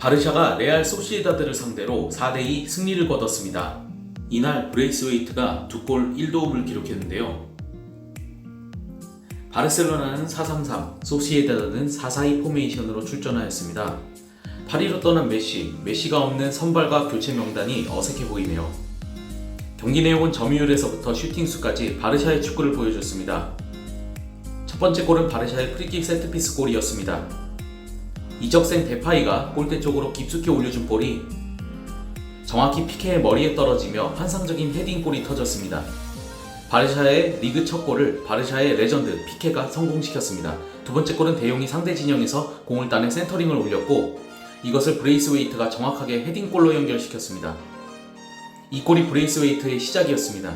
바르샤가 레알 소시에다드를 상대로 4대2 승리를 거뒀습니다. 이날 브레이스웨이트가 두 골 1도움을 기록했는데요. 바르셀로나는 4-3-3, 소시에다드는 4-4-2 포메이션으로 출전하였습니다. 파리로 떠난 메시, 메시가 없는 선발과 교체 명단이 어색해 보이네요. 경기 내용은 점유율에서부터 슈팅 수까지 바르샤의 축구를 보여줬습니다. 첫 번째 골은 바르샤의 프리킥 세트피스 골이었습니다. 이적생 데파이가 골대 쪽으로 깊숙이 올려준 볼이 정확히 피케의 머리에 떨어지며 환상적인 헤딩골이 터졌습니다. 바르샤의 리그 첫 골을 바르샤의 레전드 피케가 성공시켰습니다. 두 번째 골은 대용이 상대 진영에서 공을 따내 센터링을 올렸고 이것을 브레이스웨이트가 정확하게 헤딩골로 연결시켰습니다. 이 골이 브레이스웨이트의 시작이었습니다.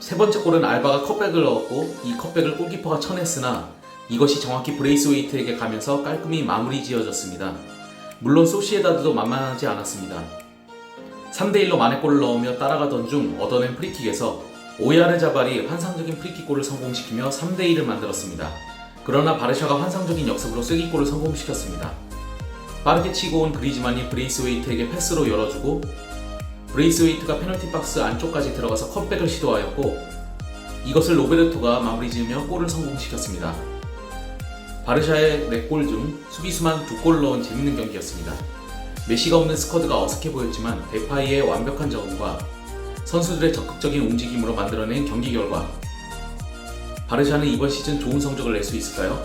세 번째 골은 알바가 컵백을 넣었고 이 컵백을 골키퍼가 쳐냈으나 이것이 정확히 브레이스웨이트에게 가면서 깔끔히 마무리 지어졌습니다. 물론 소시에다드도 만만하지 않았습니다. 3대1로 만회골을 넣으며 따라가던 중 얻어낸 프리킥에서 오야르 자발이 환상적인 프리킥골을 성공시키며 3대1을 만들었습니다. 그러나 바르샤가 환상적인 역습으로 쐐기골을 성공시켰습니다. 빠르게 치고 온 그리즈만이 브레이스웨이트에게 패스로 열어주고 브레이스웨이트가 페널티 박스 안쪽까지 들어가서 컵백을 시도하였고 이것을 로베르토가 마무리 지으며 골을 성공시켰습니다. 바르샤의 4골 중 수비수만 2골 넣은 재밌는 경기였습니다. 메시가 없는 스쿼드가 어색해 보였지만 데파이의 완벽한 적응과 선수들의 적극적인 움직임으로 만들어낸 경기 결과 바르샤는 이번 시즌 좋은 성적을 낼 수 있을까요?